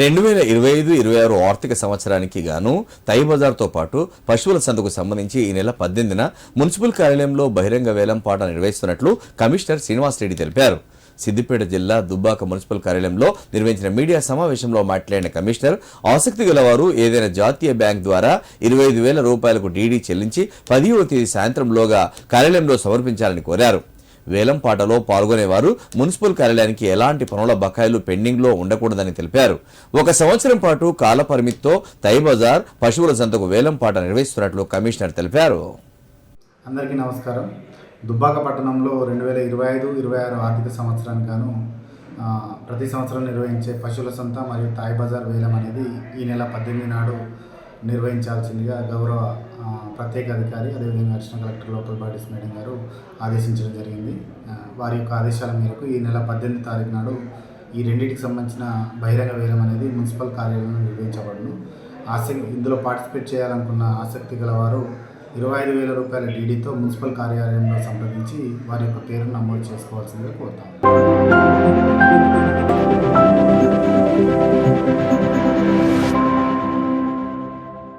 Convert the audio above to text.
రెండు వేల ఇరవై ఐదు ఇరవై ఆరు ఆర్థిక సంవత్సరానికి గాను తైబజార్తో పాటు పశువుల సందుకు సంబంధించి ఈ నెల పద్దెనిమిదిన మున్సిపల్ కార్యాలయంలో బహిరంగ వేలం పాట నిర్వహిస్తున్నట్లు కమిషనర్ శ్రీనివాస్ రెడ్డి తెలిపారు. సిద్దిపేట జిల్లా దుబ్బాక మున్సిపల్ కార్యాలయంలో నిర్వహించిన మీడియా సమావేశంలో మాట్లాడిన కమిషనర్ ఆసక్తి గలవారు ఏదైనా జాతీయ బ్యాంక్ ద్వారా ఇరవై ఐదు వేల రూపాయలకు డీడీ చెల్లించి పదిహవ తేదీ సాయంత్రంలోగా కార్యాలయంలో సమర్పించాలని కోరారు. వేలం పాటలో పాల్గొనేవారు. మున్సిపల్ కార్యాలయానికి ఎలాంటి పనుల బకాయిలు పెండింగ్లో ఉండకూడదని తెలిపారు. ఒక సంవత్సరం పాటు కాల పరిమితితో తై బజార్ పశువుల సంతకు వేలం పాట నిర్వహిస్తున్నట్లు కమిషనర్ తెలిపారు. అందరికీ నమస్కారం. దుబ్బాక పట్టణంలో రెండు వేల ఇరవై ఐదు ఇరవై ఆరు ఆర్థిక సంవత్సరానికి గాను ప్రతి సంవత్సరం నిర్వహించే పశువుల సంత మరియు తాయ్ బజార్ వేలం అనేది ఈ నెల పద్దెనిమిది నాడు నిర్వహించాల్సిందిగా గౌరవ ప్రత్యేక అధికారి అదేవిధంగా additional collector local bodies madam గారు ఆదేశించడం జరిగింది. వారి యొక్క ఆదేశాల మేరకు ఈ నెల పద్దెనిమిది తారీఖు నాడు ఈ రెండింటికి సంబంధించిన బహిరంగ వేలం అనేది మున్సిపల్ కార్యాలయంలో నిర్వహించబడును. ఆసక్తి ఇందులో పార్టిసిపేట్ చేయాలనుకున్న ఆసక్తి గలవారు ఇరవై ఐదు వేల రూపాయల డీడీతో మున్సిపల్ కార్యాలయంలో సంప్రదించి వారి యొక్క పేరును నమోదు చేసుకోవాల్సిందిగా కోరుతాం